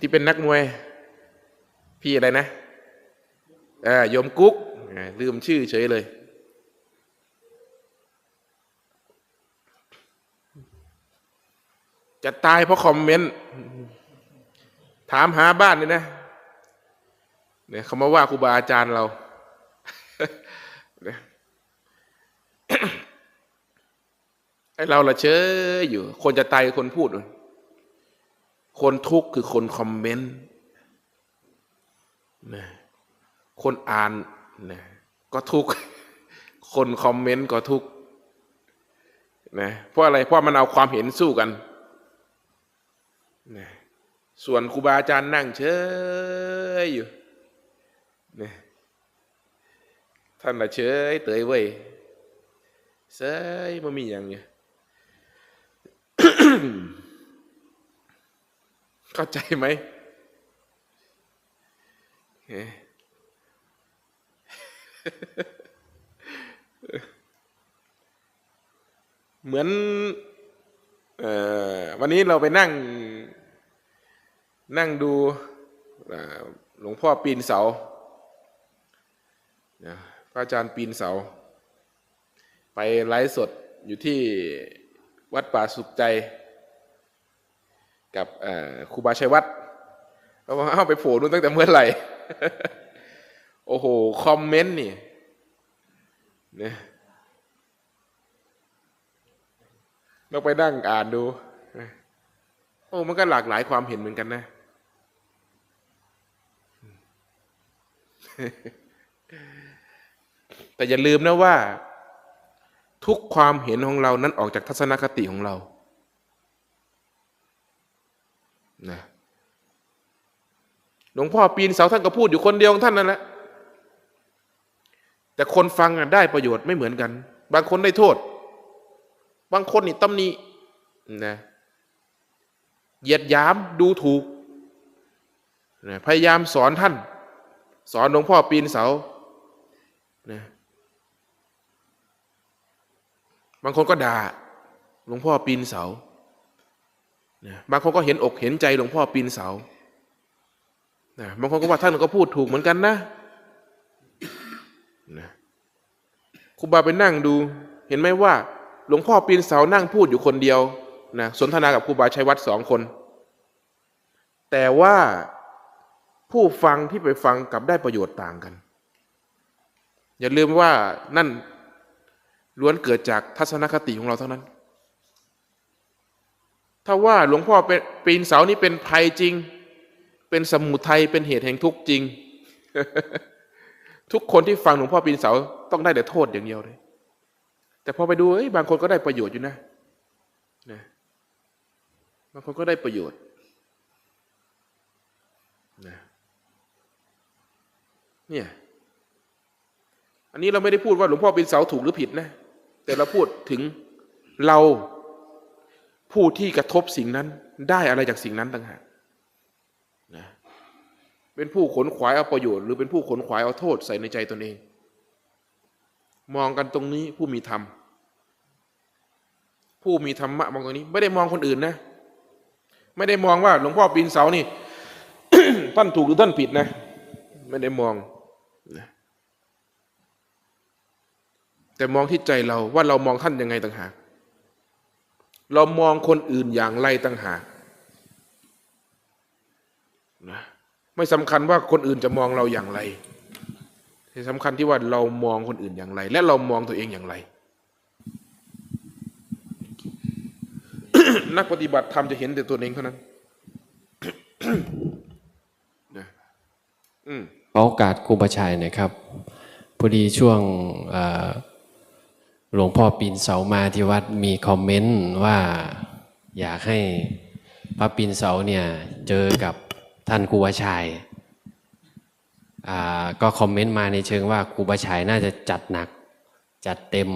ที่เป็นนักมวย พี่อะไรนะอ่ายมกุ๊กลืมชื่อเฉยเลย จะตายเพราะคอมเมนต์ ถามหาบ้านเลยนะเนี่ยเขามาว่าครูบาอาจารย์เราไอเราละเชยอยู่ คนจะตายคนพูดเลย คนทุกข์คือคนคอมเมนต์นะคนอ่านนะก็ทุกข์คนคอมเมนต์ก็ทุกข์นะเพราะอะไรเพราะมันเอาความเห็นสู้กันนะส่วนครูบาอาจารย์นั่งเฉยอยู่นะท่านละเฉยเตยเว้ยเฉยมันมีอย่างเนี้ย เข้าใจไหมเอ๊ะเหมือนออวันนี้เราไปนั่ง นั่งดูหลวงพ่อปีนเสาพระอาจารย์ปีนเสา ไปไลฟ์สดอยู่ที่วัดป่าสุขใจ กับครูบาชัยวัดเราว่าเอาไปโผล่นู่นตั้งแต่เมื่อไหร่ โอ้โห คอมเมนต์นี่เนี่ยเราไปนั่งอ่านดู โอ้ มันก็หลากหลายความเห็นเหมือนกันนะแต่อย่าลืมนะว่า ทุกความเห็นของเรานั้นออกจากทัศนคติของเรา นะหลวงพ่อปีนเสาท่านก็พูดอยู่คนเดียวของท่านนั่นแหละแต่คนฟังได้ประโยชน์ไม่เหมือนกัน บางคนได้โทษ บางคนนี่ตำหนินะเหยียดหยามดูถูกนะพยายามสอนท่าน สอนหลวงพ่อปีนเสานะบางคนก็ด่าหลวงพ่อปีนเสา นะบางคนก็เห็นอกเห็นใจหลวงพ่อปีนเสานะบางคนก็ว่าท่านก็พูดถูกเหมือนกันนะนะครูบาไปนั่งดู เห็นไหมว่า หลวงพ่อปีนเสานั่งพูดอยู่คนเดียวนะสนทนากับครูบาชัยวัดสองคน แต่ว่าผู้ฟังที่ไปฟังกลับได้ประโยชน์ต่างกัน อย่าลืมว่านั่นล้วนเกิดจากทัศนคติของเราทั้งนั้น ถ้าว่าหลวงพ่อเป็นปีนเสานี่เป็นภัยจริง เป็นสมุทัยเป็นเหตุแห่งทุกข์จริง ทุกคนที่ฟังหลวงพ่อปีนเสาต้องได้แต่โทษอย่างเดียวเลย แต่พอไปดูเอ้ยบางคนก็ได้ประโยชน์อยู่นะนะบางคนก็ได้ประโยชน์นะเนี่ย อันนี้เราไม่ได้พูดว่าหลวงพ่อปีนเสาถูกหรือผิดนะ แต่เราพูดถึงเรา ผู้ที่กระทบสิ่งนั้นได้อะไรจากสิ่งนั้นต่างหากนะเป็นผู้ขนขวายเอาประโยชน์หรือเป็นผู้ขนขวายเอาโทษใส่ในใจตนเอง มองกันตรงนี้ผู้มีธรรม ผู้มีธรรมะมองตรงนี้ ไม่ได้มองคนอื่นนะ ไม่ได้มองว่า หลวงพ่อปีนเสานี่ท่านถูกหรือท่านผิดนะ ไม่ได้มองนะแต่มองที่ใจเราว่าเรามองท่านยังไงต่างหาก เรามองคนอื่นอย่างไรต่างหากนะไม่สำคัญว่าคนอื่นจะมองเราอย่างไรที่สำคัญที่ว่าเรามองคนอื่นอย่างไร และเรามองตัวเองอย่างไร นักปฏิบัติธรรมจะเห็นแต่ตัวเองเท่านั้นนะอืมขอโอกาสครูประชัยนะครับพอดีช่วงอ หลวงพ่อปีนเสามาที่วัดมีคอมเมนต์ว่า อยากให้พระปีนเสาเนี่ยเจอกับท่านครูประชัยอ่าก็คอมเมนต์มาในเชิงว่าครูประชัยน่าจะจัดหนัก จัดเต็ม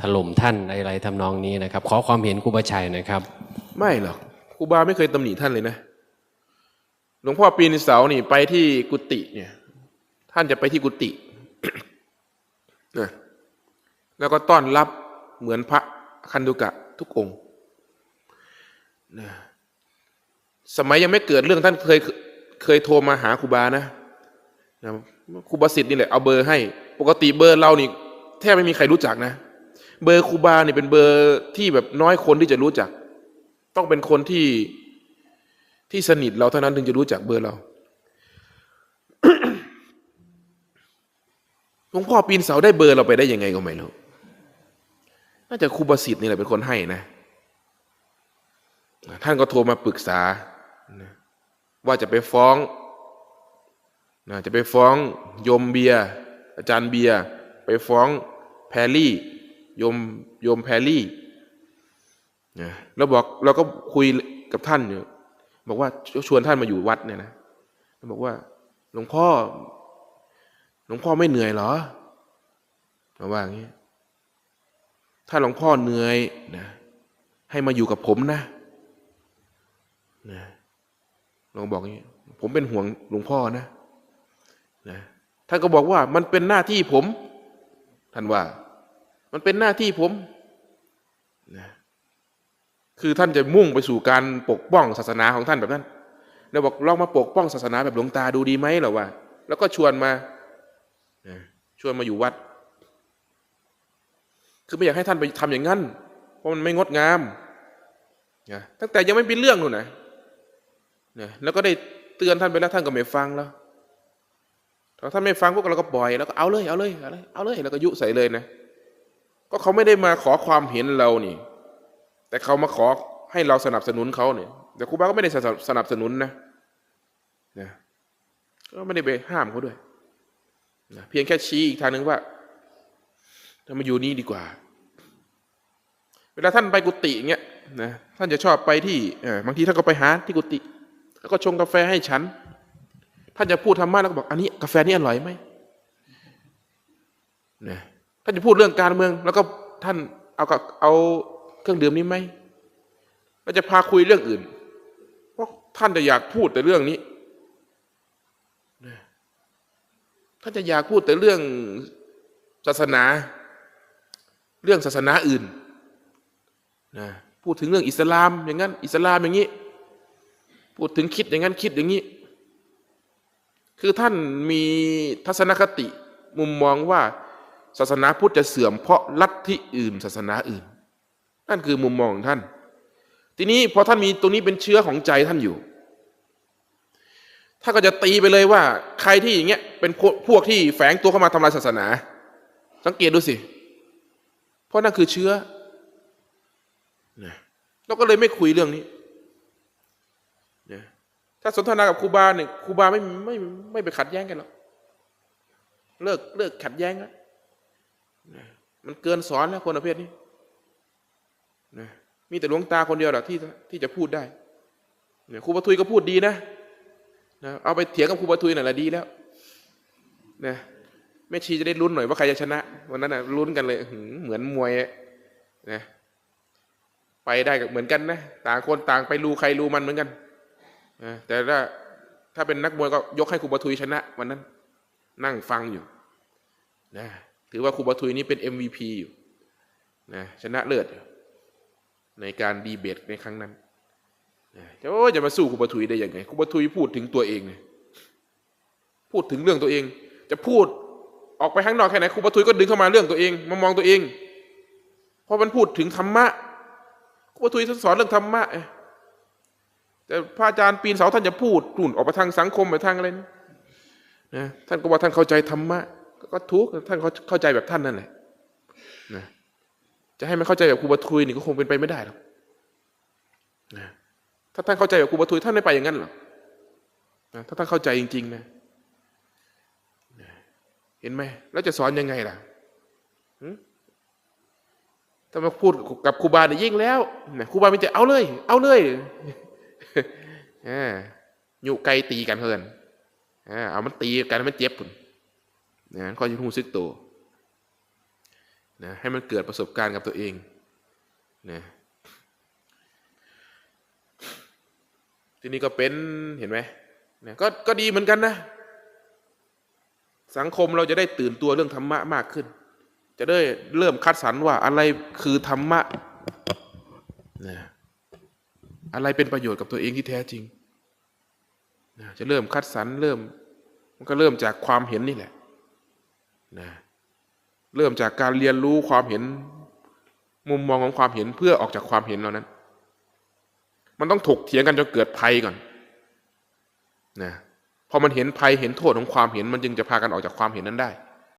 ถล่มท่านอะไรทำนองนี้นะครับ ขอความเห็นครูประชัยหนะครับ ไม่หรอกครูบาไม่เคยตำหนิท่านเลยนะหลวงพ่อปีนเสานี่ไปที่กุฏิเนี่ย ท่านจะไปที่กุฏินะ แล้วก็ต้อนรับเหมือนพระคันดุกะทุกองค์นะสมัยยังไม่เกิดเรื่องท่านเคยเคยโทรมาหาครูบานะนะครูบาสิทธิ์นี่แหละเอาเบอร์ให้ ปกติเบอร์เรานี่แทบไม่มีใครรู้จักนะ เบอร์ครูบาเนี่ยเป็นเบอร์ที่แบบน้อยคนที่จะรู้จัก ต้องเป็นคนที่ที่สนิทเราเท่านั้นถึงจะรู้จักเบอร์เราหลวงพ่อปีนเสาได้เบอร์เราไปได้ยังไงก็ไม่รู้ น่าจะครูบาสิทธิ์นี่แหละเป็นคนให้นะท่านก็โทรมาปรึกษา ว่าจะไปฟ้องนะจะไปฟ้องยมเบียอาจารย์เบียไปฟ้องแพรลี่ยมยมแพรลี่นะแล้วบอกเราก็คุยกับท่านอยู่บอกว่าชวนท่านมาอยู่วัดเนี่ยนะบอกว่า หลวงพ่อ หลวงพ่อไม่เหนื่อยเหรอมาว่าอย่างนี้ ถ้าหลวงพ่อเหนื่อยนะให้มาอยู่กับผมนะนะหลวงบอกอย่างนี้ผมเป็นห่วงหลวงพ่อนะนะท่านก็บอกว่ามันเป็นหน้าที่ผม ท่านว่า มันเป็นหน้าที่ผมนะคือท่านจะมุ่งไปสู่การปกป้องศาสนาของท่านแบบนั้นเราบอกลองมาปกป้องศาสนาแบบหลวงตาดูดีไหมหรอวะแล้วก็ชวนมานะชวนมาอยู่วัด คือไม่อยากให้ท่านไปทำอย่างนั้น เพราะมันไม่งดงามนะตั้งแต่ยังไม่เป็นเรื่องนู่นนะนะแล้วก็ได้เตือนท่านไปแล้วท่านก็ไม่ฟังแล้วถ้าท่านไม่ฟังพวกเราก็ปล่อยแล้วก็เอาเลยเอาเลยเอาเลยเอาเลยแล้วก็ยุใส่เลยนะ ก็เขาไม่ได้มาขอความเห็นเรานี่ แต่เขามาขอให้เราสนับสนุนเขาเนี่ยแต่ครูบาก็ไม่ได้สนับสนุนนะนะก็ไม่ได้ไปห้ามเขาด้วยนะเพียงแค่ชี้อีกทางหนึ่งว่า ถ้ามาอยู่นี่ดีกว่า เวลาท่านไปกุฏิอย่างเงี้ยนะท่านจะชอบไปที่เออบางทีท่านก็ไปหาที่กุฏิแล้วก็ชงกาแฟให้ฉัน ท่านจะพูดธรรมะแล้วก็บอกอันนี้กาแฟนี่อร่อยไหมนะท่านจะพูดเรื่องการเมือง แล้วก็ท่านเอากับเอาเครื่องดื่มนี้ไหมแล้วจะพาคุยเรื่องอื่น เพราะท่านจะอยากพูดแต่เรื่องนี้นะท่านจะอยากพูดแต่เรื่องศาสนา เรื่องศาสนาอื่นนะพูดถึงเรื่องอิสลามอย่างนั้น อิสลามอย่างนี้ พูดถึงคิดอย่างนั้นคิดอย่างนี้ คือท่านมีทัศนคติมุมมองว่าศาสนาพุทธจะเสื่อมเพราะลัทธิอื่น ศาสนาอื่น นั่นคือมุมมองของท่าน ทีนี้พอท่านมีตรงนี้เป็นเชื้อของใจท่านอยู่ท่านก็จะตีไปเลยว่า ใครที่อย่างเงี้ยเป็นพวกที่แฝงตัวเข้ามาทำลายศาสนา สังเกตดูสิ เพราะนั่นคือเชื้อนะเราก็เลยไม่คุยเรื่องนี้นะถ้าสนทนากับครูบาเนี่ยครูบาไม่ไม่ไม่ไปขัดแย้งกันหรอกเลิกเลิกขัดแย้งแล้วนะมันเกินสอนแล้วคนประเภทนี้นะมีแต่หลวงตาคนเดียวแหละที่ที่จะพูดได้เนี่ยครูปทุยก็พูดดีนะนะ เอาไปเถียงกับครูปทุยหน่อยละดีแล้วนะ แม่ชีจะได้ลุ้นหน่อยว่าใครจะชนะ วันนั้นนะลุ้นกันเลยเหมือนมวยนะไปได้กับเหมือนกันนะต่างคนต่างไปรูใครรูมันเหมือนกันนะแต่ถ้าถ้าเป็นนักมวยก็ยกให้ครูบาทุยชนะ วันนั้น นั่งฟังอยู่นะถือว่าครูบาทุยนี่เป็น MVP อยู่นะชนะเลิศในการดีเบตในครั้งนั้นจะโอ้จะมาสู้ครูบาทุยได้ยังไงครูบาทุยพูดถึงตัวเองเนี่ยพูดถึงเรื่องตัวเอง จะพูด ออกไปข้างนอกแค่ไหนครูปทุยก็ดึงเข้ามาเรื่องตัวเองมามองตัวเอง เพราะมันพูดถึงธรรมะครูปทุยสอนเรื่องธรรมะแต่พระอาจารย์ปีนเสาท่านจะพูดนู่นออกไปทางสังคมไปทางอะไรนะนะท่านก็ว่าท่านเข้าใจธรรมะก็ทุกท่านเขาเข้าใจแบบท่านนั่นแหละนะจะให้มันเข้าใจแบบครูปทุยนี่ก็คงเป็นไปไม่ได้หรอกนะถ้าท่านเข้าใจแบบครูปทุยท่านไม่ไปอย่างนั้นหรอกนะถ้าท่านเข้าใจจริงๆนะ เห็นไหมแล้วจะสอนยังไงล่ะถ้ามาพูดกับครูบาเนี่ยยิ่งแล้วครูบาไม่จะเอาเลย เอาเลยอยู่ไกลตีกันเพื่อนเอามันตีกันมันเจ็บปุ่นนะข้อยิ่งหูซึกโตนะให้มันเกิดประสบการณ์กับตัวเองนะทีนี้ก็เป็นเห็นไหมนะก็ก็ดีเหมือนกันนะ สังคมเราจะได้ตื่นตัวเรื่องธรรมะมากขึ้น จะได้เริ่มคัดสรรว่าอะไรคือธรรมะนะอะไรเป็นประโยชน์กับตัวเองที่แท้จริงนะจะเริ่มคัดสรรเริ่ม มันก็เริ่มจากความเห็นนี่แหละนะเริ่มจากการเรียนรู้ความเห็น มุมมองของความเห็นเพื่อออกจากความเห็นเหล่านั้น มันต้องถกเถียงกันจนเกิดภัยก่อนนะ พอมันเห็นภัยเห็นโทษของความเห็นมันจึงจะพากันออกจากความเห็นนั้นได้